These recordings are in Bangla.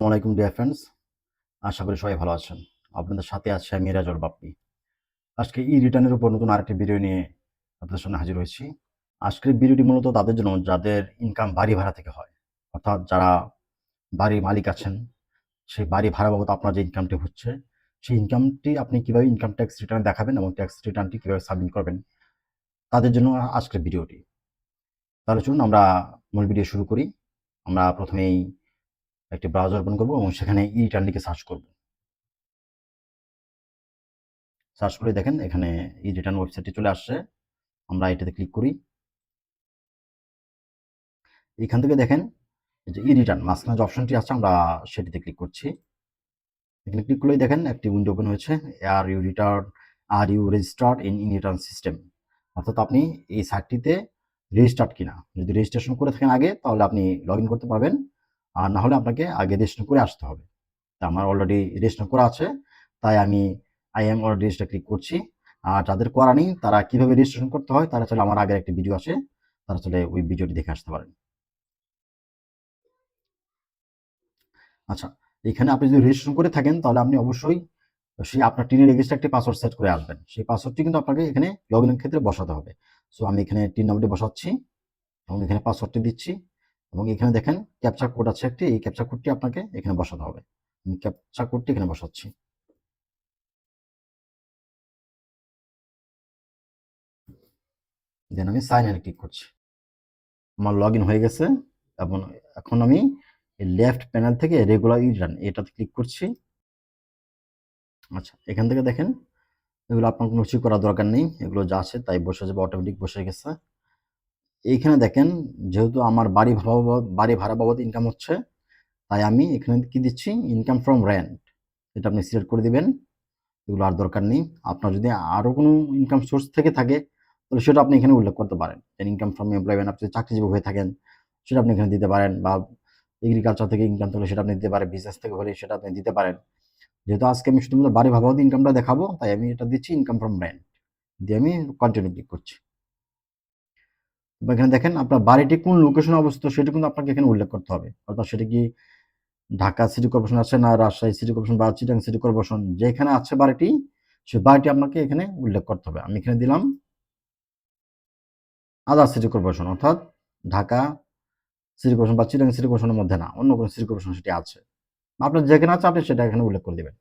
আসসালামাইকুম ডিয়ার ফ্রেন্ডস। আশা করি সবাই ভালো আছেন। আপনাদের সাথে আছে আমি রাজর বাপ্পি। আজকে ই রিটার্নের উপর নতুন আরেকটি ভিডিও নিয়ে আপনাদের সামনে হাজির হয়েছি। আজকের ভিডিওটি মূলত তাদের জন্য, যাদের ইনকাম বাড়ি ভাড়া থেকে হয়, অর্থাৎ যারা বাড়ির মালিক আছেন, সেই বাড়ি ভাড়া বাবদ আপনার যে ইনকামটি হচ্ছে, সেই ইনকামটি আপনি কীভাবে ইনকাম ট্যাক্স রিটার্ন দেখাবেন এবং ট্যাক্স রিটার্নটি কীভাবে সাবমিট করবেন, তাদের জন্য আজকের ভিডিওটি। তাহলে চলুন আমরা মূল ভিডিও শুরু করি। আমরা প্রথমেই একটি ব্রাউজার ওপেন করব এবং সেখানে ই রিটার্ন লিখে সার্চ করব। সার্চ করে দেখেন এখানে ই রিটার্ন ওয়েবসাইটটি চলে আসছে। আমরা এটাতে ক্লিক করি। এখান থেকে দেখেন এই যে ই রিটার্ন মাঝখানে যে অপশনটি আছে আমরা সেটিতে ক্লিক করছি। এখানে ক্লিক করলেই দেখেন একটি উইন্ডো ওপেন হয়েছে। Are you return are you registered in in return system অর্থাৎ আপনি এই সাইটটিতে রেজিস্টার্ড কিনা। যদি রেজিস্ট্রেশন করে থাকেন আগে, তাহলে আপনি লগ করতে পারবেন। আর না হলে আপনাকে আগে রেজিস্ট্রেশন করে আসতে হবে। তা আমার অলরেডি রেজিস্ট্রেশন করা আছে, তাই আমি I am already register click করছি। আর যাদের করা নেই, তারা কীভাবে রেজিস্ট্রেশন করতে হয়, তারা চলে আমার আগের একটি ভিডিও আছে, তারা চলে ওই ভিডিওটি দেখে আসতে পারেন। আচ্ছা এখানে আপনি যদি রেজিস্ট্রেশন করে থাকেন, তাহলে আপনি অবশ্যই সেই আপনার টিনের রেজিস্টার একটি পাসওয়ার্ড সেট করে আসবেন। সেই পাসওয়ার্ডটি কিন্তু আপনাকে এখানে লগ ইনের ক্ষেত্রে বসাতে হবে। সো আমি এখানে টিন নাম্বারটি বসাচ্ছি এবং এখানে পাসওয়ার্ডটি দিচ্ছি। এবং এখানে দেখেন ক্যাপচার কোড আছে একটি, এই ক্যাপচার কোডটি আপনাকে এখানে বসাতে হবে। আমি ক্যাপচার কোডটি এখানে বসাচ্ছি। দেন আমি সাইন ইনে ক্লিক করছি। আমার লগ হয়ে গেছে এবং এখন আমি লেফট প্যানেল থেকে রেগুলার রিটার্ন এটাতে ক্লিক করছি। আচ্ছা এখান থেকে দেখেন, এগুলো আপনার কোনো কিছু করার দরকার নেই। এগুলো যা আছে তাই বসে যাবে অটোমেটিক বসে গেছে। এইখানে দেখেন, যেহেতু আমার বাড়ি ভাড়া বাড়ি ভাড়া বাবদ ইনকাম হচ্ছে, তাই আমি এখানে কি দিচ্ছি? ইনকাম ফ্রম রেন্ট এটা আপনি সিলেক্ট করে দিবেন, এগুলো আর দরকার নেই। আপনার যদি আরও কোনো ইনকাম সোর্স থেকে থাকে, তাহলে সেটা আপনি এখানে উল্লেখ করতে পারেন। ইনকাম ফ্রম এমপ্লয়মেন্ট আপনি চাকরিজীবী হয়ে থাকেন, সেটা আপনি এখানে দিতে পারেন, বা এগ্রিকালচার থেকে ইনকাম থাকলে সেটা আপনি দিতে পারেন বিজনেস থেকে হলে সেটা আপনি দিতে পারেন। যেহেতু আজকে আমি শুধুমাত্র বাড়ি ভাবাবদ ইনকামটা দেখাবো, তাই আমি এটা দিচ্ছি ইনকাম ফ্রম রেন্ট দিয়ে আমি কন্টিনিউ ক্লিক করছি। এখানে দেখেন আপনার বাড়িটি কোন লোকেশনে অবস্থিত সেটা কিন্তু আপনাকে এখানে উল্লেখ করতে হবে। অর্থাৎ সেটা কি ঢাকা সিটি কর্পোরেশন আছে না রাজশাহী সিটি কর্পোরেশন বা চিটাং সিটি কর্পোরেশন যেখানে আছে বাড়িটি, সে বাড়িটি আপনাকে এখানে উল্লেখ করতে হবে। আমি এখানে দিলাম আদার সিটি কর্পোরেশন অর্থাৎ ঢাকা সিটি কর্পোরেশন বা চিটাং সিটি কর্পোরেশনের মধ্যে না, অন্য কোনো সিটি কর্পোরেশন সেটি আছে। আপনার যেখানে আছে, আপনি সেটা এখানে উল্লেখ করে দেবেন।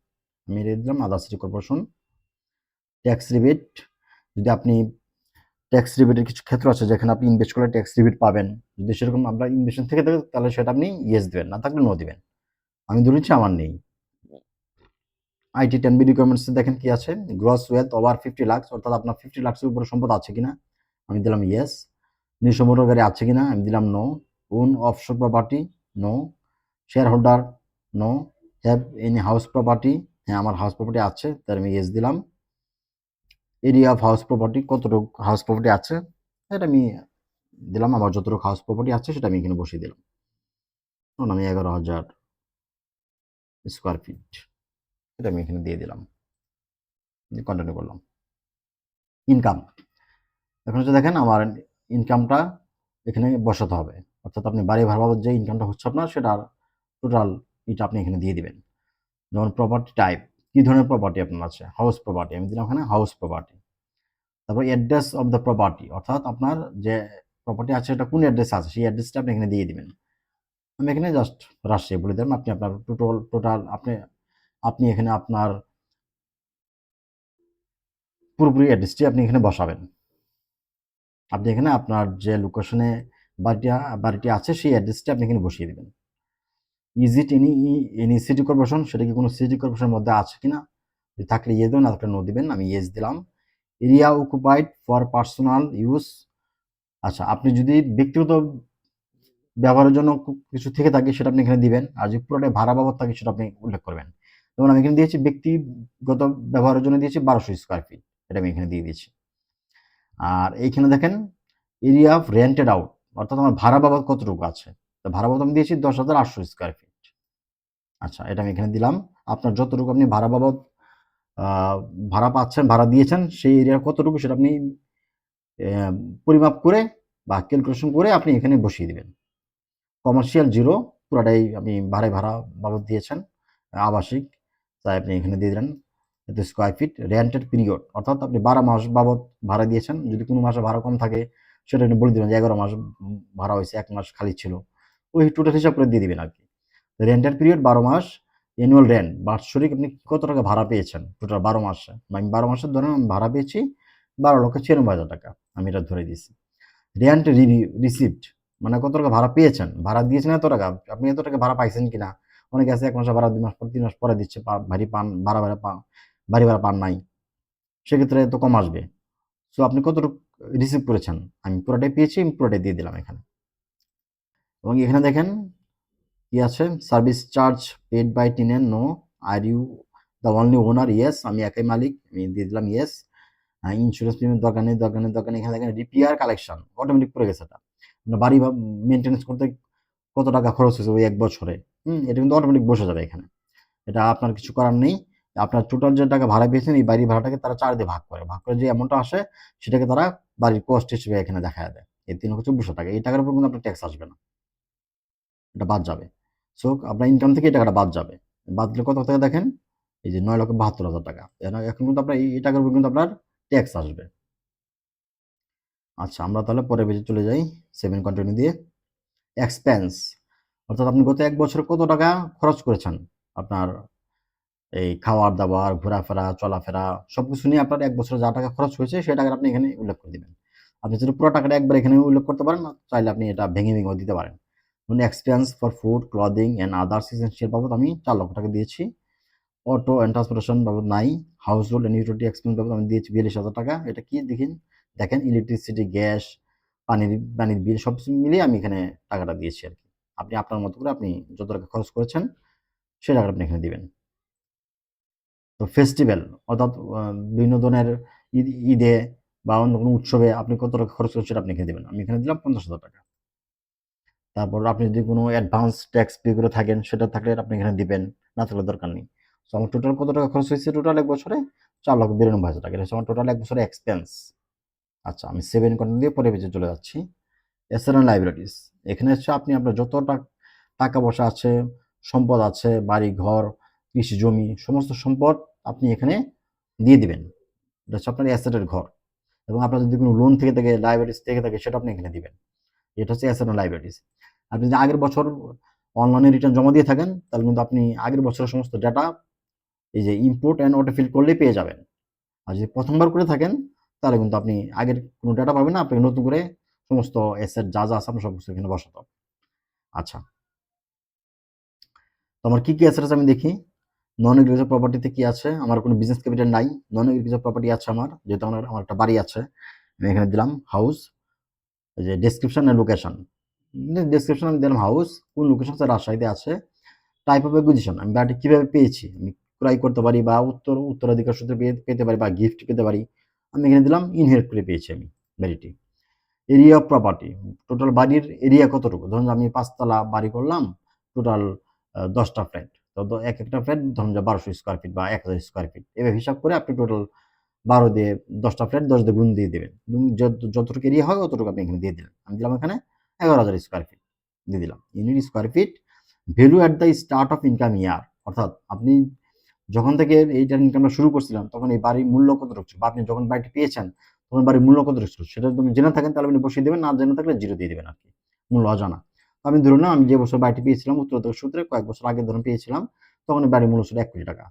আমি দিলাম other city corporation tax rebate যদি আপনি ট্যাক্স রিবেটের কিছু ক্ষেত্র আছে যেখানে আপনি ইনভেস্ট করলে ট্যাক্স রিবেট পাবেন। যদি সেরকম আপনার ইনভেস্টমেন্ট থেকে থাকে, তাহলে সেটা আপনি ইয়েস দেবেন, না থাকলে নো দিবেন। আমি ধরে নিচ্ছি আমার নেই। আইটি টেন বি রিকোয়ারমেন্টস দেখেন কি আছে? Gross wealth over fifty lakhs অর্থাৎ আপনার ফিফটি লাক্সের উপরে সম্পদ আছে কিনা? আমি দিলাম ইয়েস নিঃসমোটর গাড়ি আছে কিনা? আমি দিলাম no own offshore property no share holder no have any house property হ্যাঁ আমার হাউস প্রপার্টি আছে তার আমি ইয়েস দিলাম। এরিয়া অফ হাউস প্রপার্টি কতটুকু হাউস প্রপার্টি আছে এটা আমি দিলাম, আমার যতটুকু হাউস প্রপার্টি আছে, সেটা আমি এখানে বসিয়ে দিলাম। ধরুন আমি এগারো হাজার স্কোয়ার ফিট এটা আমি এখানে দিয়ে দিলাম। কন্টিনিউ করলাম। ইনকাম এখন হচ্ছে দেখেন আমার ইনকামটা এখানে বসাতে হবে। অর্থাৎ আপনি বাড়ি ভাড়া যে ইনকামটা হচ্ছে আপনার, সেটার টোটাল এটা আপনি এখানে দিয়ে দিবেন। যেমন প্রপার্টি টাইপ কী ধরনের প্রপার্টি আপনার আছে? হাউস প্রপার্টি আমি দিলাম এখানে হাউস প্রপার্টি তারপর অ্যাড্রেস অফ দ্য প্রপার্টি অর্থাৎ আপনার যে প্রপার্টি আছে সেটা কোন অ্যাড্রেস আছে, সেই অ্যাড্রেসটা আপনি এখানে দিয়ে দিবেন। আমি এখানে জাস্ট রাজশাহী বলে দিলাম, আপনি আপনার টোটাল টোটাল আপনি আপনি এখানে আপনার পুরোপুরি অ্যাড্রেসটি আপনি এখানে বসাবেন। আপনি এখানে আপনার যে লোকেশনে বাড়িটি বাড়িটি আছে, সেই অ্যাড্রেসটি আপনি এখানে বসিয়ে দেবেন। Is it any any city corporation সেটা কি কোনো সিটি কর্পোরেশনের মধ্যে আছে কিনা? যদি থাকলে ইয়ে দেবেন থাকলে নো দিবেন, আমি ইয়েস দিলাম। Area occupied for personal use আচ্ছা আপনি যদি ব্যক্তিগত ব্যবহারের জন্য কিছু থেকে থাকে, সেটা আপনি এখানে দিবেন। আর যদি পুরোটাই ভাড়া বাবদ থাকে, সেটা আপনি উল্লেখ করবেন। যেমন আমি এখানে দিয়েছি, ব্যক্তিগত ব্যবহারের জন্য দিয়েছি বারোশো স্কোয়ার ফিট এটা আমি এখানে দিয়ে দিয়েছি। আর এইখানে দেখেন এরিয়া অফ রেন্টেড আউট অর্থাৎ আমার ভাড়া বাবদ কতটুকু আছে? তো ভাড়া বাবদ আমি দিয়েছি দশ হাজার আটশো স্কোয়ার ফিট আচ্ছা এটা আমি এখানে দিলাম। আপনার যতটুকু আপনি ভাড়া বাবদ ভাড়া পাচ্ছেন, ভাড়া দিয়েছেন, সেই এরিয়ার কতটুকু সেটা আপনি পরিমাপ করে বা ক্যালকুলেশন করে আপনি এখানে বসিয়ে দেবেন। কমার্শিয়াল জিরো পুরাটাই আপনি ভাড়ায় ভাড়া বাবদ দিয়েছেন, আবাসিক, তাই আপনি এখানে দিয়ে দিলেন। এতে স্কোয়ার ফিট রেন্টেড পিরিয়ড অর্থাৎ আপনি বারো মাস বাবদ ভাড়া দিয়েছেন। যদি কোনো মাসে ভাড়া কম থাকে, সেটা আপনি বলে দেবেন যে এগারো মাস ভাড়া হয়েছে, এক মাস খালি ছিল। ওই টোটাল হিসাব করে দিয়ে দিবেন আর কি। রেন্টের পিরিয়ড বারো মাস অ্যানুয়াল রেন্ট বাৎসরিক আপনি কত টাকা ভাড়া পেয়েছেন? টোটাল বারো মাসে। আমি বারো মাসের ধরেন আমি ভাড়া পেয়েছি বারো লক্ষ ছিয়ানব্বই হাজার টাকা। আমি এটা ধরে দিয়েছি। রেন্ট রিভিউ রিসিপ্ট মানে কত টাকা ভাড়া পেয়েছেন? ভাড়া দিয়েছেন এত টাকা? আপনি এত টাকা ভাড়া পাইছেন কিনা? অনেকে আছে এক মাসে ভাড়া, দুই মাস পর, তিন মাস পরে দিচ্ছে ভারী পান, ভাড়া ভাড়া পান বাড়ি ভাড়া পান নাই। সেক্ষেত্রে তো কম আসবে। সো আপনি কতটুকু রিসিভ করেছেন? আমি পুরোটাই পেয়েছি, আমি পুরোটাই দিয়ে দিলাম এখানে। এবং এখানে দেখেন কি আছে? Service charge paid by tenant no are you the only owner yes আমি একাই মালিক, আমি দিয়ে দিলাম ইয়েস ইন্স্যুরেন্স প্রিমিয়াম দরকার নেই দরকার নেই দরকার নেই, এখানে দেখেন রিপেয়ার কালেকশন অটোমেটিক পড়ে গেছে এটা। আপনার বাড়ি মেনটেন্স করতে কত টাকা খরচ হয়েছে ওই এক বছরে? হুম, এটা কিন্তু অটোমেটিক বসে যাবে এখানে। এটা আপনার কিছু করার নেই। আপনার টোটাল যে টাকা ভাড়া পেয়েছেন, এই বাড়ি ভাড়াটাকে তারা চার দিয়ে ভাগ করে। ভাগ করে যে অ্যামাউন্টটা আসে, সেটাকে তারা বাড়ির কস্ট হিসেবে এখানে দেখা দেয়। এই তিন লক্ষ চব্বিশশো টাকা, এই টাকার উপর কিন্তু আপনার ট্যাক্স আসবে না। এটা বাদ যাবে। সো আপনার ইনকাম থেকে এই টাকাটা বাদ যাবে। বাদ দিলে কত টাকা দেখেন? এই যে নয় লক্ষ বাহাত্তর হাজার টাকা। এখন কিন্তু আপনার এই টাকার উপর কিন্তু আপনার ট্যাক্স আসবে। আচ্ছা আমরা তাহলে পরে পেজে চলে যাই সেভেন কন্টিনিউ দিয়ে। এক্সপেন্স অর্থাৎ আপনি গত এক বছরে কত টাকা খরচ করেছেন? আপনার এই খাওয়ার দাওয়ার, ঘোরাফেরা, চলাফেরা সব কিছু নিয়ে আপনার এক বছরে যা টাকা খরচ হয়েছে, সেই টাকাটা আপনি এখানে উল্লেখ করে দিবেন। আপনি যদি পুরো টাকাটা একবার এখানে উল্লেখ করতে পারেন, চাইলে আপনি এটা ভেঙে ভেঙেও দিতে পারেন। মানে expense for food clothing and others essential বাবদ আমি চার লক্ষ টাকা দিয়েছি। অটো অ্যান্ড ট্রান্সপোর্টেশন বাবদ নাই। Household and utility expense বাবদ আমি দিয়েছি বিয়াল্লিশ হাজার টাকা। এটা কি দেখেন? দেখেন ইলেকট্রিসিটি গ্যাস পানির পানির বিল সব কিছু মিলিয়ে আমি এখানে টাকাটা দিয়েছি আর কি। আপনি আপনার মতো করে আপনি যত টাকা খরচ করেছেন, সেই টাকাটা আপনি এখানে দিবেন। তো ফেস্টিভ্যাল অর্থাৎ বিভিন্ন ধরনের ঈদ, ঈদে বা অন্য কোনো উৎসবে আপনি কত টাকা খরচ করছেন আপনি এখানে দেবেন। আমি এখানে দিলাম পঞ্চাশ হাজার টাকা। তারপর আপনি যদি কোনো অ্যাডভান্স ট্যাক্স পে করে থাকেন, সেটা থাকলে আপনি এখানে দিবেন, না থাকলে দরকার নেই। তো আমার টোটাল কত টাকা খরচ হয়েছে? টোটাল এক বছরে চার লক্ষ বিরানব্বই হাজার টাকা। এটা হচ্ছে আমার টোটাল এক বছরে এক্সপেন্স আচ্ছা আমি সেভেন কন্টেন্ট দিয়ে পরে পেজে চলে যাচ্ছি। এসএন লাইব্রেরিজ এখানে হচ্ছে আপনি আপনার যত টাকা পয়সা আছে, সম্পদ আছে, বাড়ি, ঘর, কৃষি, জমি, সমস্ত সম্পদ আপনি এখানে দিয়ে দিবেন। এটা হচ্ছে আপনার অ্যাসেটের ঘর। এবং আপনার যদি কোনো লোন থেকে থাকে লাইব্রেরিজ থেকে থাকে, সেটা আপনি এখানে দিবেন। এটা হচ্ছে অ্যাসেট লাইব্রেরিজ আপনি যদি আগের বছর অনলাইনে রিটার্ন জমা দিয়ে থাকেন, তাহলে কিন্তু আপনি আগের বছরের সমস্ত ডাটা এই যে ইম্পোর্ট অ্যান্ড অটোফিল করলেই পেয়ে যাবেন। আর যদি প্রথমবার করে থাকেন, তাহলে কিন্তু আপনি আগের কোনো ডাটা পাবেন না আপনি নতুন করে সমস্ত অ্যাসেট যা যা আছে আপনার সব কিছু এখানে বসাতে আচ্ছা। তো আমার কি কি অ্যাসেট আছে আমি দেখি। নন এগ্রিকালচার প্রপার্টিতে কি আছে? আমার কোনো বিজনেস ক্যাপিটাল নাই। নন এগ্রিকালচার প্রপার্টি আছে আমার, যেহেতু আমার আমার একটা বাড়ি আছে। আমি এখানে দিলাম হাউস যে ডেসক্রিপশন এন্ড লোকেশন ডেসক্রিপশন আমি দিলাম হাউস কোন লোকেশন আছে রাজশাহীতে আছে টাইপ অফ একুজিশন আমি বাড়িটি কীভাবে পেয়েছি, আমি ক্রয় করতে পারি বা উত্তর, উত্তরাধিকার সূত্রে পেতে পারি বা গিফট পেতে পারি, আমি এখানে দিলাম ইনহেরিট করে পেয়েছি আমি বাড়িটি। এরিয়া অফ প্রপার্টি টোটাল বাড়ির এরিয়া কতটুকু? ধরুন আমি পাঁচতলা বাড়ি করলাম টোটাল দশটা ফ্ল্যাট তো এক একটা ফ্ল্যাট ধরুন যে বারোশো স্কোয়ার ফিট বা এক হাজার স্কোয়ার ফিট এভাবে হিসাব করে আপনি টোটাল বারো দিয়ে দশটা ফ্ল্যাট দশ দিয়ে গুণ দিয়ে দেবেন। যত- যতটুকু এরিয়া হয়, অতটুকু আপনি এখানে দিয়ে দিলেন। আমি দিলাম এখানে এগারো হাজার স্কোয়ার ফিট দিয়ে দিলাম। Unit square feet value at the start of income year অর্থাৎ আপনি যখন থেকে এইটার ইনকামটা শুরু করছিলাম, তখন এই বাড়ির মূল্য কত ছিল? বা আপনি যখন বাড়িটি পেয়েছেন, তখন বাড়ির মূল্য কত ছিল? সেটা যদি জেনে থাকেন, তাহলে আপনি বসিয়ে দেবেন, না জেনে থাকলে জিরো দিয়ে দেবেন আর কি মূল্য অজানা। আমি ধরুন না, আমি যে বছর বাড়িটি পেয়েছিলাম, উত্তরোত্তর সূত্রে কয়েক বছর আগে ধরুন পেয়েছিলাম, তখন বাড়ির মূল্য ছিল এক কোটি টাকা।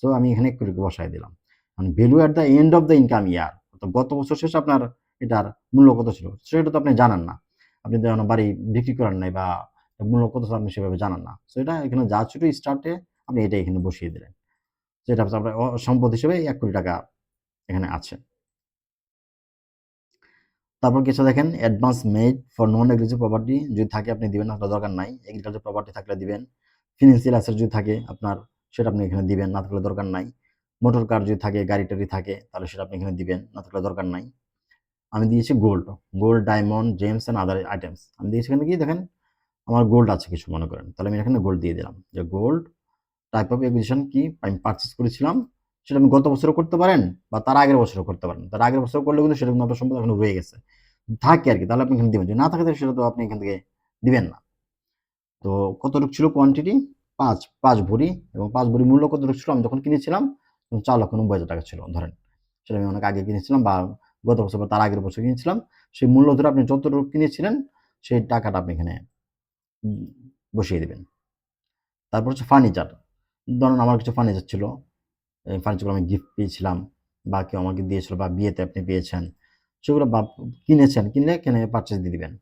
সো আমি এখানে এক কোটি বসাই দিলাম। মানে value at the end of the income year অর্থাৎ গত বছর শেষে আপনার এটার মূল্য কত ছিল? সেটা তো আপনি জানান না। আপনি যখন বাড়ি বিক্রি করেন নাই বা মূল্য কত আপনি সেভাবে জানান না। তো এটা এখানে যা ছোট স্টার্টে আপনি এটা এখানে বসিয়ে দিলেন। যেটা আপনার সম্পদ হিসেবে এক কোটি টাকা এখানে আছে। তারপর কিছু দেখেন advance made for non agriculture property যদি থাকে আপনি দিবেন, আপনার দরকার নাই। এগ্রিকালচার প্রপার্টি থাকলে দিবেন। ফিনান্সিয়াল অ্যাসেট যদি থাকে আপনার, সেটা আপনি এখানে দিবেন, না থাকলে দরকার নাই। মোটর কার যদি থাকে, গাড়ি টাড়ি থাকে, তাহলে সেটা আপনি এখানে দিবেন, না থাকলে দরকার নাই। আমি দিয়েছি gold gold diamond gems and other items আমি দিয়েছি এখানে কি? দেখেন, আমার গোল্ড আছে কিছু, মনে করেন। তাহলে আমি এখানে গোল্ড দিয়ে দিলাম। যে গোল্ড টাইপ অফ একুইজিশন কি? আমি পারচেস করেছিলাম, সেটা আপনি গত বছরও করতে পারেন বা তার আগের বছরও করতে পারেন। তার আগের বছর করলে কিন্তু সেটা আপনার সম্পদ এখন রয়ে গেছে। থাকে আর কি, তাহলে আপনি এখানে দিবেন। যদি না থাকে, তাহলে সেটা তো আপনি এখান থেকে দিবেন না। তো কতটুকু ছিল কোয়ান্টিটি পাঁচ পাঁচ ভরি এবং পাঁচ ভরি মূল্য কতটুকু ছিল? আমি যখন কিনেছিলাম, চার লক্ষ নব্বই হাজার টাকা ছিল, ধরেন। সেটা আমি অনেক আগে কিনেছিলাম বা গত বছর বা তার আগের বছর কিনেছিলাম, সেই মূল্য ধরে আপনি যতটুকু কিনেছিলেন, সেই টাকাটা আপনি এখানে বসিয়ে দেবেন। তারপর হচ্ছে ফার্নিচার ধরুন আমার কিছু ফার্নিচার ছিল ফার্নিচারগুলো আমি গিফট পেয়েছিলাম, বা কেউ আমাকে দিয়েছিল, বা বিয়েতে আপনি পেয়েছেন, সেগুলো বা কিনেছেন, কিনলে কিনে পারচেস দিয়ে দিবেন।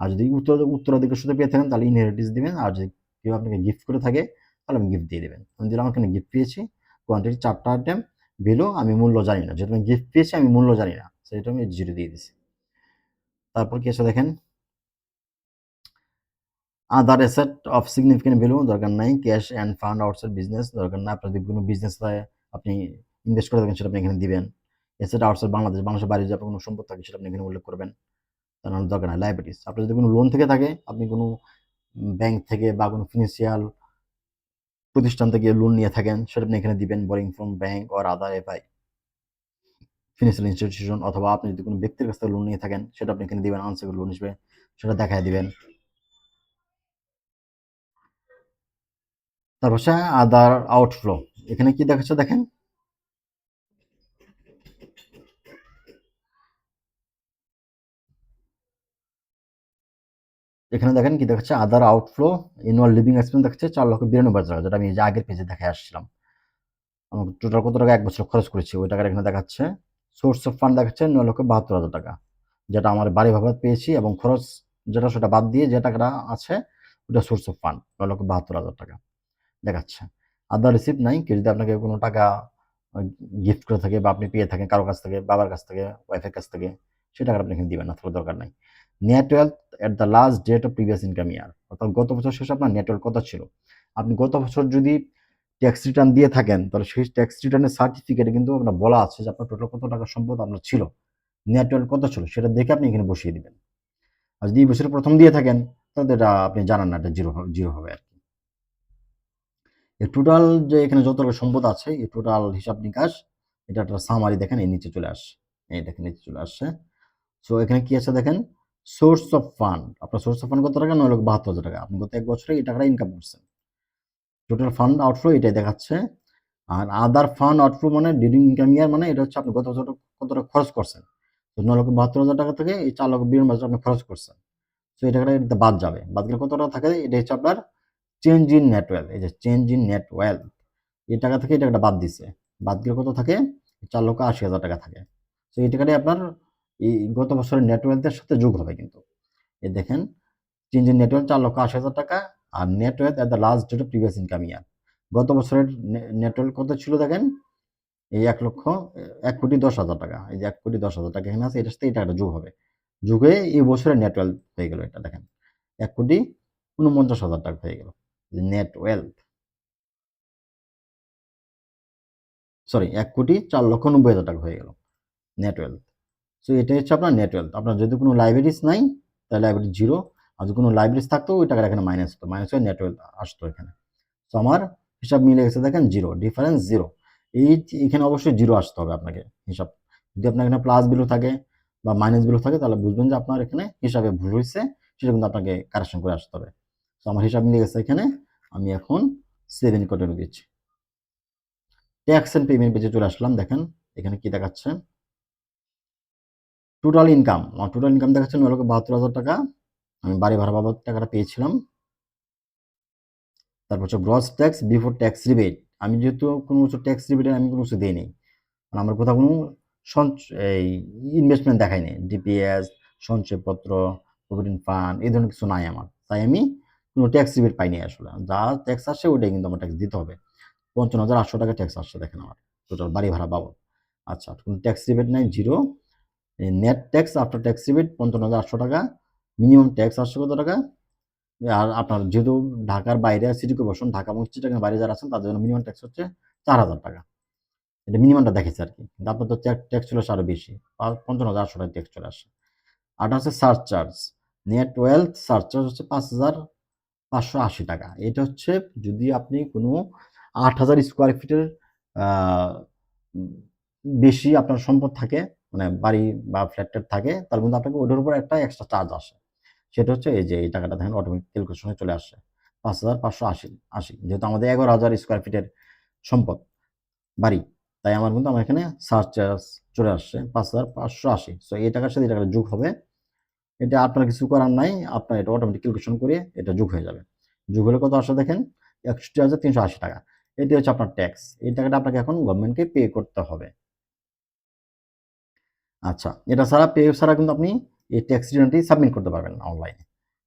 আর যদি উত্তর, উত্তরাধিকার সূত্রে পেয়ে থাকেন, তাহলে ইনহেরিটেন্স দিবেন, আর যদি কেউ আপনাকে গিফট করে থাকে, তাহলে আমি গিফট দিয়ে দেবেন। আমি দিলাম এখানে গিফট পেয়েছি কোয়ান্টিটি চারটা আইটেম ভ্যালু আমি মূল্য জানি না, যেহেতু আমি গিফট পেয়েছি, আমি মূল্য জানি না। সেটা আমি জিরো দিয়ে দিছি। তারপর কি আছে দেখেন? Other asset of significant value দরকার নাই। Cash and fund outside business দরকার নাই আপনার যদি কোনো বিজনেস আপনি ইনভেস্ট করে থাকেন, সেটা আপনি এখানে দিবেন। অ্যাসেট আউটসাইড বাংলাদেশ বাংলাদেশের বাইরে যদি আপনার কোনো সম্পদ থাকে, সেটা আপনি এখানে উল্লেখ করবেন। তার মানে দরকার নাই লাইবিলিটিস আপনার যদি কোনো লোন থেকে থাকে, আপনি কোনো ব্যাংক থেকে বা কোনো ফিনান্সিয়াল প্রতিষ্ঠান থেকে লোন নিয়ে থাকেন, সেটা আপনি এখানে দিবেন borrowing from bank or other FI financial institution অথবা আপনি যদি কোনো ব্যক্তির কাছ থেকে লোন নিয়ে থাকেন, সেটা আপনি এখানে দিবেন আনসেকুর লোন হিসেবে সেটা দেখায় দিবেন। তারপর হচ্ছে আদার আউটফ্লো এখানে কি দেখাচ্ছে দেখেন? এখানে দেখেন কি দেখাচ্ছে? আদার আউটফ্লো ইনওয়াল লিভিং এক্সপেন্স দেখাচ্ছে চার লক্ষ বিরানব্বই হাজার টাকা, যেটা আমি যে আগের পেজে দেখে আসছিলাম। আমার টোটাল কত টাকা? এক বছর খরচ করেছি, ওই টাকাটা এখানে দেখাচ্ছে। সোর্স অফ ফান্ড দেখাচ্ছে নয় লক্ষ বাহাত্তর হাজার টাকা, যেটা আমার বাড়ি ভাবে পেয়েছি এবং খরচ যেটা সেটা বাদ দিয়ে যে টাকাটা আছে ওটা সোর্স অফ ফান্ড নয় লক্ষ বাহাত্তর হাজার টাকা দেখাচ্ছে। আদার রিসিপ্ট নাই, কেউ যদি আপনাকে কোনো টাকা গিফট করে থাকে বা আপনি পেয়ে থাকেন কারোর কাছ থেকে, বাবার কাছ থেকে ওয়াইফের কাছ থেকে সেই টাকাটা আপনি এখানে দিবেন না, তাহলে দরকার নাই। Net wealth at the last date of previous income year অর্থাৎ গত বছর শেষে আপনার নেট ওয়েলথ কত ছিল? আপনি গত বছর যদি ট্যাক্স রিটার্ন দিয়ে থাকেন, তাহলে সেই ট্যাক্স রিটার্নের সার্টিফিকেটে কিন্তু আপনার বলা আছে যে আপনার টোটাল কত টাকা সম্পদ আপনার ছিল নেট কত ছিল, সেটা দেখে আপনি এখানে বসিয়ে দিবেন। আর যদি বছর প্রথম দিয়ে থাকেন, তাহলে এটা আপনি জানান না, এটা জিরো জিরো হবে আর কি। এই টোটাল যে এখানে যত সম্পদ আছে, এই টোটাল হিসাব নিকাশ, এটা একটা সামারি দেখেন, এই নিচে চলে আসছে। এই দেখেন, নিচে চলে আসছে। সো এখানে কি আছে দেখেন? সোর্স অফ ফান্ড আপনার সোর্স অফ ফান্ড কত টাকা? নয় লক্ষ বাহাত্তর হাজার টাকা। আপনি গত এক বছরে এই টাকাটা ইনকাম করছেন। টোটাল ফান্ড আউটফ্লো এটাই দেখাচ্ছে। আর আদার ফান্ড আউটফ্লো মানে ডিউরিং ইনকাম ইয়ার মানে এটা হচ্ছে আপনি গত বছর কত টাকা খরচ করছেন। তো নয় লক্ষ বাহাত্তর হাজার টাকা থেকে এই চার লক্ষ বিরানব্বই আপনি খরচ করছেন। তো টাকাটা এটা বাদ যাবে। বাদ গেলে কত টাকা থাকে? এটা হচ্ছে আপনার চেঞ্জ ইন নেটওয়েল এই যে চেঞ্জ ইন নেটওয়েল এই টাকা থেকে এই টাকাটা বাদ দিছে। বাদ গেলে কত থাকে? চার লক্ষ আশি হাজার টাকা থাকে। তো এই টাকাটাই আপনার এই গত বছরের নেটওয়েলথের সাথে যোগ হবে কিন্তু। এ দেখেন চেঞ্জ ইন নেটওয়েল চার লক্ষ আশি হাজার টাকা আর net wealth at the last date of previous income year গত বছরের নেটওয়েল কত ছিল দেখেন? এই এক লক্ষ, এক কোটি দশ হাজার টাকা। এই যে এক কোটি দশ হাজার টাকা এখানে আছে, এটার সাথে এই টাকাটা যোগ হবে। যোগ এই বছরের নেটওয়েল হয়ে গেল এটা, দেখেন। এক কোটি উনপঞ্চাশ হাজার টাকা হয়ে গেল। নেট ওয়েলথ সরি এক কোটি চার লক্ষ নব্বই হাজার টাকা হয়ে গেল নেট ওয়েলথ সো এটাই হচ্ছে আপনার নেট ওয়েলথ আপনার যদি কোনো লাইব্রেরিজ নাই, তাহলে লাইব্রেরি জিরো আর যদি কোনো লাইব্রেরিজ থাকতো, ওই টাকাটা এখানে মাইনাস হতো। মাইনাস হয়ে নেট ওয়েলথ আসতো এখানে। তো আমার হিসাব মিলে গেছে, দেখেন জিরো ডিফারেন্স জিরো এই এখানে অবশ্যই জিরো আসতে হবে আপনাকে হিসাব। যদি আপনার এখানে প্লাস বিলু থাকে বা মাইনাস বিলু থাকে, তাহলে বুঝবেন যে আপনার এখানে হিসাবে ভুল হয়েছে, সেটা কিন্তু আপনাকে কারেকশন করে আসতে হবে। তো আমার হিসাব মিলে গেছে এখানে, আমি এখন সেভেন কন্টিনিউ দিচ্ছি ট্যাক্স অ্যান্ড পেমেন্ট পেজে চলে আসলাম, দেখেন এখানে কি দেখাচ্ছে? টোটাল ইনকাম আমার টোটাল ইনকাম দেখাচ্ছে নয় লক্ষ বাহাত্তর হাজার টাকা। আমি বাড়ি ভাড়া বাবদ টাকাটা পেয়েছিলাম। তারপর হচ্ছে gross tax before tax rebate আমি যেহেতু কোনো কিছু ট্যাক্স রিবেটে আমি কোনো কিছু দিই নি মানে আমার কোথাও কোনো এই ইনভেস্টমেন্ট দেখায়নি ডিপিএস সঞ্চয়পত্র প্রভিডেন্ট ফান্ড এই ধরনের কিছু নাই আমার। তাই আমি কোনো ট্যাক্স রিবেট পাইনি আসলে। যা ট্যাক্স আসছে ওটাই কিন্তু আমার ট্যাক্স দিতে হবে। পঞ্চান্ন হাজার আটশো টাকা ট্যাক্স আসছে দেখেন আমার। টোটাল বাড়ি ভাড়া বাবদ। আচ্ছা কোনো ট্যাক্স রিবেট নাই zero net tax after tax rebate পঞ্চান্ন হাজার আটশো টাকা। মিনিমাম ট্যাক্স আসছে কত টাকা? আর আপনার যেহেতু ঢাকার বাইরে সিটি কর্পোরেশন ঢাকা এবং চিটাগাং বাইরে যারা আছেন, তাদের জন্য মিনিমাম ট্যাক্স হচ্ছে চার হাজার টাকা। এটা মিনিমামটা দেখেছে আর কি। কিন্তু আপনার তো ট্যাক্স চলে আসে আরও বেশি। পঞ্চান্ন হাজার আটশো টাকা ট্যাক্স চলে আসে। আর হচ্ছে surcharge net wealth surcharge হচ্ছে পাঁচ হাজার পাঁচশো আশি টাকা। এটা হচ্ছে যদি আপনি কোনো আট হাজার স্কোয়ার ফিটের বেশি আপনার সম্পদ থাকে মানে বাড়ি বা ফ্ল্যাট থাকে, তার মধ্যে আপনাকে ওটার উপর একটা এক্সট্রা চার্জ আসে। সেটা হচ্ছে এই যে এই টাকাটা দেখেন অটোমেটিক ক্যালকুলেশনে চলে আসছে। পাঁচ হাজার পাঁচশো আশি আশি। যেহেতু আমাদের এগারো হাজার স্কোয়ার ফিটের সম্পদ, বাড়ি, তাই আমার কিন্তু আমার এখানে সার্চ চার্জ চলে আসছে পাঁচ হাজার পাঁচশো আশি। সো এই টাকার সাথে এই টাকাটা যোগ হবে। এটা আপনার কিছু করার নাই, আপনার এটা অটোমেটিক ক্যালকুলেশন করে এটা যোগ হয়ে যাবে। যোগ হলে কত আসে দেখেন? একষট্টি হাজার তিনশো আশি টাকা। এটি হচ্ছে আপনার ট্যাক্স এই টাকাটা আপনাকে এখন গভর্নমেন্টকে পে করতে হবে। আচ্ছা এটা ছাড়া পে ছাড়া কিন্তু আপনি এই ট্যাক্স রিটার্নটি সাবমিট করতে পারবেন অনলাইনে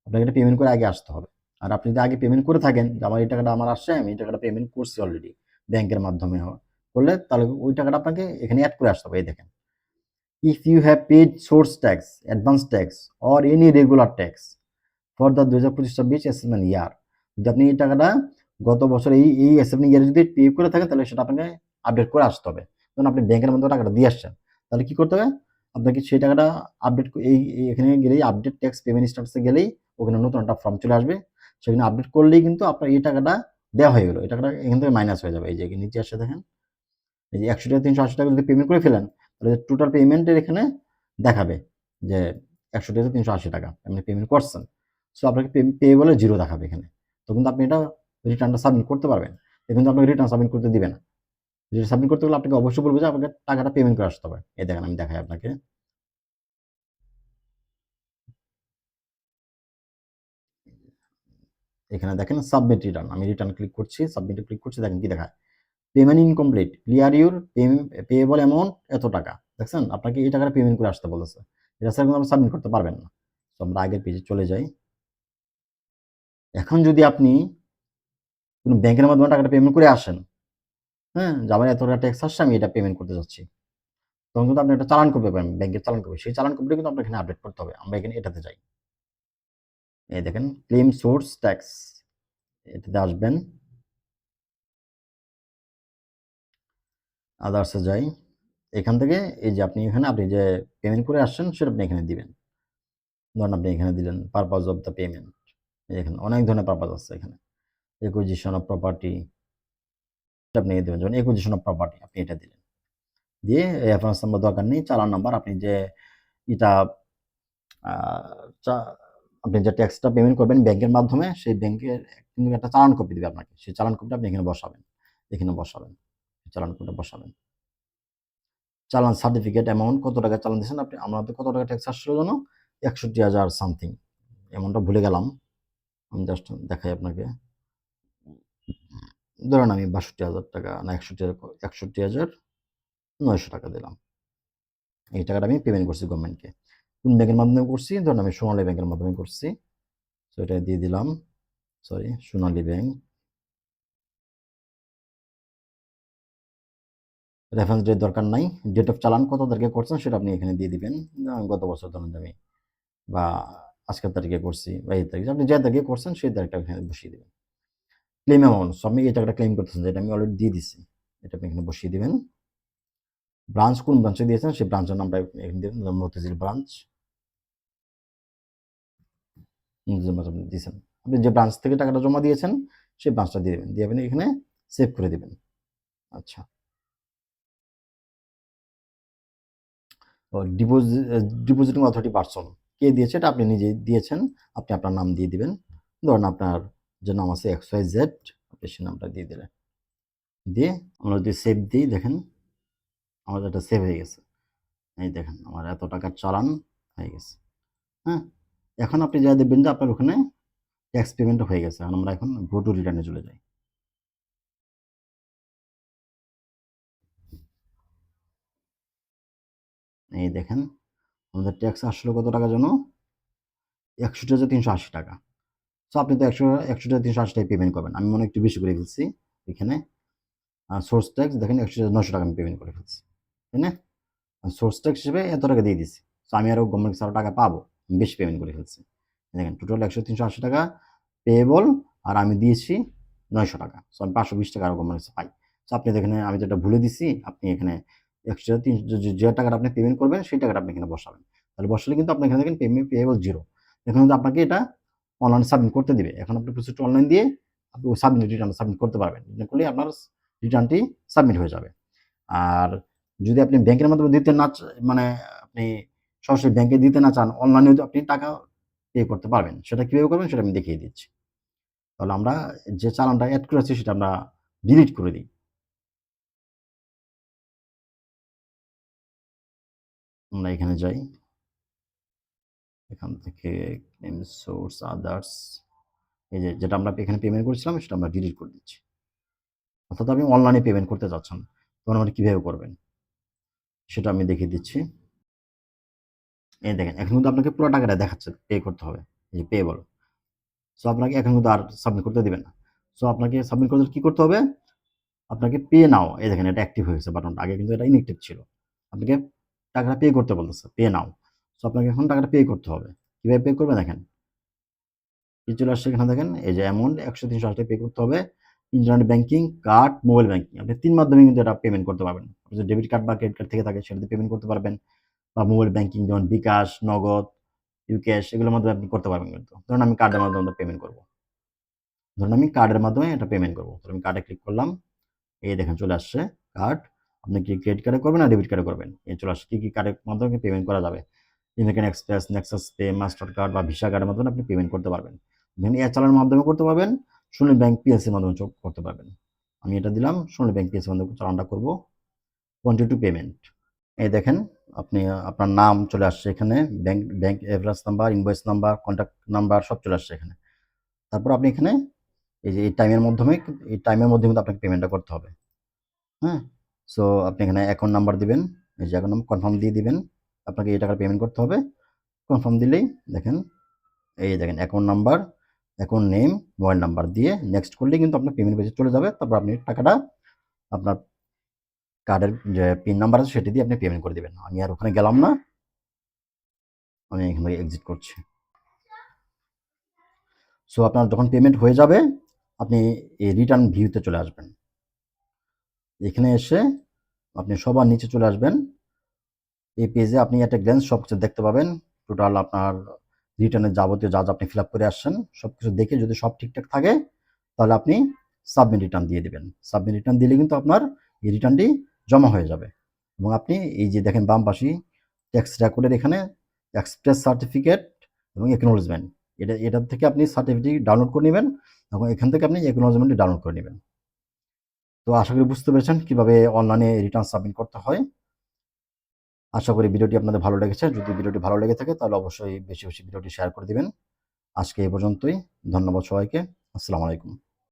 আপনাকে এটা পেমেন্ট করে আগে আসতে হবে। আর আপনি যদি আগে পেমেন্ট করে থাকেন যে আমার এই টাকাটা আমার আসছে, আমি এই টাকাটা পেমেন্ট করছি অলরেডি ব্যাংকের মাধ্যমে করলে তাহলে ওই টাকাটা আপনাকে এখানে অ্যাড করে আসতে হবে, এই দেখেন। If you have paid source tax advance tax or any regular tax for the দু হাজার পঁচিশ ছাব্বিশ অ্যাসেসমেন্ট ইয়ার যদি আপনি এই টাকাটা গত বছর এই এই অ্যাসেসমেন্ট ইয়ারে যদি পে করে থাকেন, তাহলে সেটা আপনাকে আপডেট করে আসতে হবে। যখন আপনি ব্যাংকের মধ্যে টাকাটা দিয়ে আসছেন, তাহলে কী করতে হবে? আপনাকে সেই টাকাটা আপডেট এই এখানে গেলেই আপডেট ট্যাক্স পেমেন্ট স্ট্যাটাসে গেলেই ওখানে নতুন একটা ফর্ম চলে আসবে। সেখানে আপডেট করলেই কিন্তু আপনার এই টাকাটা দেওয়া হয়ে গেলো। এই টাকাটা এখান থেকে মাইনাস হয়ে যাবে। এই যে নিচে আসে দেখেন। এই যে একশো টাকা, তিনশো আশি টাকা যদি পেমেন্ট করে ফেলেন, তাহলে টোটাল পেমেন্টের এখানে দেখাবে যে একশো টাকা, তিনশো আশি টাকা আপনি পেমেন্ট করছেন। সো আপনাকে পে বলে জিরো দেখাবে এখানে। তো কিন্তু আপনি এটা রিটার্নটা সাবমিট করতে পারবেন। কিন্তু আপনাকে রিটার্ন সাবমিট করতে দিবে না। রিটার্ন সাবমিট করতে গেলে আপনাকে অবশ্যই বলব যে আপনাকে টাকাটা পেমেন্ট করে আসতে হবে। এই দেখেন আমি দেখাই আপনাকে। এখানে দেখেন সাবমিট রিটার্ন আমি রিটার্ন ক্লিক করছি সাবমিটে ক্লিক করছি, দেখেন কি দেখায়? Payment incomplete clear your payable amount এত টাকা। দেখছেন? আপনাকে এই টাকাটা পেমেন্ট করে আসতে বলেছে। এটা স্যার কিন্তু সাবমিট করতে পারবেন না। তো আমরা আগের পেজে চলে যাই। এখন যদি আপনি কোনো ব্যাংকের মাধ্যমে টাকাটা পেমেন্ট করে আসেন হ্যাঁ যে এত টাকা ট্যাক্স আসছে, আমি এটা পেমেন্ট করতে যাচ্ছি। তখন কিন্তু আপনি একটা চালান করতে পারেন ব্যাংকের চালান করবে। সেই চালান করবে কিন্তু আপনার এখানে আপডেট করতে হবে। আমরা এখানে এটাতে যাই। এই দেখেন ক্লেম সোর্স ট্যাক্স এটাতে আসবেন। আদার্সে যাই। এখান থেকে এই যে আপনি এখানে, আপনি যে পেমেন্ট করে আসছেন, সেটা আপনি এখানে দিবেন। ধরুন আপনি এখানে দিলেন পারপাস অফ দ্য পেমেন্ট এখানে অনেক ধরনের পারপাস আছে এখানে। একুইজিশন অফ প্রপার্টি আপনি দেবেন। যেমন একুইজিশন অফ প্রপার্টি আপনি এটা দিলেন। দিয়ে রেফারেন্স নাম্বার দরকার নেই, চালান নাম্বার আপনি যে এটা আপনি যে ট্যাক্সটা পেমেন্ট করবেন ব্যাংকের মাধ্যমে, সেই ব্যাংকের কিন্তু একটা চালান কপি দেবে আপনাকে। সেই চালান কপিটা আপনি এখানে বসাবেন। এখানে বসাবেন। চালান কপিটা বসাবেন। চালান সার্টিফিকেট অ্যামাউন্ট কত টাকা চালান দিয়েছেন আপনি? আমাদের কত টাকা ট্যাক্স আসছিল যেন একষট্টি হাজার সামথিং অ্যামাউন্টটা ভুলে গেলাম। আমি জাস্ট দেখাই আপনাকে। ধরেন আমি বাষট্টি হাজার টাকা না একষট্টি একষট্টি হাজার নয়শো টাকা দিলাম। এই টাকাটা আমি পেমেন্ট করছি গভর্নমেন্টকে কোন ব্যাংকের মাধ্যমে করছি? ধরুন আমি সোনালী ব্যাংকের মাধ্যমে করছি। তো এটা দিয়ে দিলাম। Sorry Sonali bank reference date দরকার নাই। ডেট অফ চালান কত তারিখে করছেন সেটা আপনি এখানে দিয়ে দিবেন। গত বছর ধরুন আমি বা আজকের তারিখে করছি বা এই তারিখে। আপনি যে তারিখে করছেন সেই তারিখটা এখানে বসিয়ে দেবেন। ক্লেম অ্যামাউন্ট আমি এই টাকাটা ক্লেম করতেছেন যেটা আমি অলরেডি দিয়ে দিচ্ছি এটা আপনি এখানে বসিয়ে দিবেন। ব্রাঞ্চ কোন ব্রাঞ্চে দিয়েছেন, সেই ব্রাঞ্চের নামটা এখানে দিবেন মতিঝিল ব্রাঞ্চ আপনি দিয়েছেন। আপনি যে ব্রাঞ্চ থেকে টাকাটা জমা দিয়েছেন, সেই ব্রাঞ্চটা দিয়ে দেবেন। দিয়ে আপনি এখানে সেভ করে দিবেন। আচ্ছা। ডিপোজিট ডিপোজিটিং অথরিটি পার্সন কে দিয়েছে? এটা আপনি নিজে দিয়েছেন। আপনি আপনার নাম দিয়ে দিবেন। ধরুন আপনার যে নাম আছে এক্স ওয়াই জেড আপনি সেই নামটা দিয়ে দিলেন। দিয়ে আমরা যদি সেভ দিই, দেখেন আমার এটা সেভ হয়ে গেছে। এই দেখেন, আমার এত টাকার চালান হয়ে গেছে। হ্যাঁ? এখন আপনি যা দেখবেন যে আপনার ওখানে ট্যাক্স পেমেন্ট হয়ে গেছে। এখন আমরা এখন গো টু রিটার্নে চলে যাই। এই দেখেন, আমাদের ট্যাক্স আসলো কত টাকা যেন একষট্টি হাজার তিনশো আশি টাকা। সো আপনি তো একশো একষট্টি হাজার তিনশো আশি টাকা পেমেন্ট করবেন। আমি মনে একটু বেশি করে ফেলছি এখানে। সোর্স ট্যাক্স দেখেন একশো নশো টাকা আমি পেমেন্ট করে ফেলছি, তাই না? সোর্স ট্যাক্স হিসেবে এত টাকা দিয়ে দিচ্ছি সো আমি আরও গভর্নমেন্ট আরও টাকা পাবো বেশি পেমেন্ট করে ফেলছি। দেখেন টোটাল একশো, তিনশো আশি টাকা পেয়েবল আর আমি দিয়েছি নয়শো টাকা। সো আমি পাঁচশো, বিশ টাকা আরও গভর্নমেন্ট পাই। সো আপনি এখানে আমি যেটা ভুলে দিচ্ছি আপনি এখানে একশো, তিনশো, যে টাকাটা আপনি পেমেন্ট করবেন, সেই টাকাটা আপনি এখানে বসাবেন। তাহলে বসালে কিন্তু আপনি এখানে দেখেন পেমেন্ট পেয়েবল জিরো এখন কিন্তু আপনাকে এটা অনলাইন সাবমিট করতে দিবে। এখন আপনি প্রসেসটা অনলাইন দিয়ে আপনি ওই সাবমিট রিটার্ন সাবমিট করতে পারবেন। করলে আপনার রিটার্নটি সাবমিট হয়ে যাবে। আর যদি আপনি ব্যাংকের মাধ্যমে দিতে না মানে আপনি সরাসরি ব্যাংকে দিতে না চান অনলাইনে আপনি টাকা পে করতে পারবেন। সেটা কীভাবে করবেন সেটা আমি দেখিয়ে দিচ্ছি। তাহলে আমরা যে চালানটা অ্যাড করেছি সেটা আমরা ডিলিট করে দিই। আমরা এখানে যাই। এখান থেকে সোর্স আদার্স এই যে যেটা আমরা এখানে পেমেন্ট করেছিলাম, সেটা আমরা ডিলিট করে দিচ্ছি। অর্থাৎ আপনি অনলাইনে পেমেন্ট করতে চাচ্ছেন তখন আপনি কীভাবে করবেন? সেটা আমি দেখিয়ে দিচ্ছি। এই দেখেন, এখন কিন্তু আপনাকে পুরো টাকাটা দেখাচ্ছে পে করতে হবে। এই যে পে বলো। সো আপনাকে এখন কিন্তু আর সাবমিট করতে দেবে না। সো আপনাকে সাবমিট করতে কী করতে হবে? আপনাকে পে নাও এই দেখেন এটা অ্যাক্টিভ হয়েছে বাটনটা আগে কিন্তু এটা ইনএক্টিভ ছিল। আপনাকে টাকাটা পে করতে বলতেছে পে নাও সো আপনাকে এখন টাকাটা পে করতে হবে। কীভাবে পে করবে দেখেন? কি চলে আসছে এখানে দেখেন, এই যে অ্যামাউন্ট একশো তিনশো টাকা পে করতে হবে। Internet banking card mobile banking আপনি তিন মাধ্যমে কিন্তু এটা পেমেন্ট করতে পারবেন। যদি ডেবিট কার্ড বা ক্রেডিট কার্ড থেকে থাকে, সেটাতে পেমেন্ট করতে পারবেন। বা মোবাইল ব্যাঙ্কিং যেমন বিকাশ, নগদ ইউক্যাশ এগুলোর মাধ্যমে আপনি করতে পারবেন কিন্তু। ধরুন আমি কার্ডের মাধ্যমে পেমেন্ট করব। ধরুন আমি কার্ডের মাধ্যমে এটা পেমেন্ট করব। তো আমি কার্ডে ক্লিক করলাম, এই দেখেন চলে আসছে কার্ড আপনি কি ক্রেডিট কার্ডে করবেন না ডেবিট কার্ডে করবেন? এই চলে আসছে, কী কী কার্ডের মাধ্যমে পেমেন্ট করা যাবে? American Express Nexus pay master card বা ভিসা কার্ডের মাধ্যমে আপনি পেমেন্ট করতে পারবেন। দেন এয়ার চালানোর মাধ্যমে করতে পারবেন সোনালী ব্যাংক পিএসসির মাধ্যমে করতে পারবেন। আমি এটা দিলাম সোনালী ব্যাংক পিএসসির মাধ্যমে চালানটা করব। কোয়ান্টি টু পেমেন্ট এই দেখেন, আপনি, আপনার নাম চলে আসছে এখানে bank bank average number invoice number contact number সব চলে আসছে এখানে। তারপর আপনি এখানে, এই যে, এই টাইমের মাধ্যমে, এই টাইমের মধ্যে কিন্তু আপনাকে পেমেন্টটা করতে হবে। হ্যাঁ? সো আপনি এখানে অ্যাকাউন্ট নাম্বার দিবেন, এই যে অ্যাকাউন্ট নাম্বার কনফার্ম দিয়ে দিবেন। আপনাকে এই টাকার পেমেন্ট করতে হবে। কনফার্ম দিলেই দেখেন, এই দেখেন account number account name mobile number দিয়ে নেক্সট করলেই কিন্তু আপনার পেমেন্ট পেজে চলে যাবে। তারপর আপনি টাকাটা আপনার কার্ডের যে পিন নাম্বার আছে সেটি দিয়ে আপনি পেমেন্ট করে দেবেন। আমি আর ওখানে গেলাম না। আমি এখান থেকে এক্সিট করছি। সো আপনার যখন পেমেন্ট হয়ে যাবে, আপনি এই রিটার্ন ভিউতে চলে আসবেন। এখানে এসে আপনি সবার নিচে চলে আসবেন। এই পেজে আপনি একটা গ্ল্যান্স সব কিছু দেখতে পাবেন। টোটাল আপনার রিটার্নের যাবতীয় যা যা আপনি ফিল করে আসছেন সব কিছু দেখে যদি সব ঠিকঠাক থাকে, তাহলে আপনি সাবমিট রিটার্ন দিয়ে দেবেন। সাবমিট রিটার্ন দিলে কিন্তু আপনার এই রিটার্নটি জমা হয়ে যাবে। এবং আপনি এই যে দেখেন বাম পাশে ট্যাক্স রেকর্ডের এখানে এক্সপ্রেস সার্টিফিকেট এবং একনোলজমেন্ট এটা, এটার থেকে আপনি সার্টিফিকেট ডাউনলোড করে নেবেন এবং এখান থেকে আপনি একনোলজমেন্টটি ডাউনলোড করে নেবেন। তো আশা করি বুঝতে পেরেছেন কীভাবে অনলাইনে রিটার্ন সাবমিট করতে হয়। আশা করি ভিডিওটি আপনাদের ভালো লেগেছে। যদি ভিডিওটি ভালো লেগে থাকে, তাহলে অবশ্যই বেশি বেশি ভিডিওটি শেয়ার করে দিবেন। আজকে এ পর্যন্তই। ধন্যবাদ সবাইকে। আসসালামু আলাইকুম।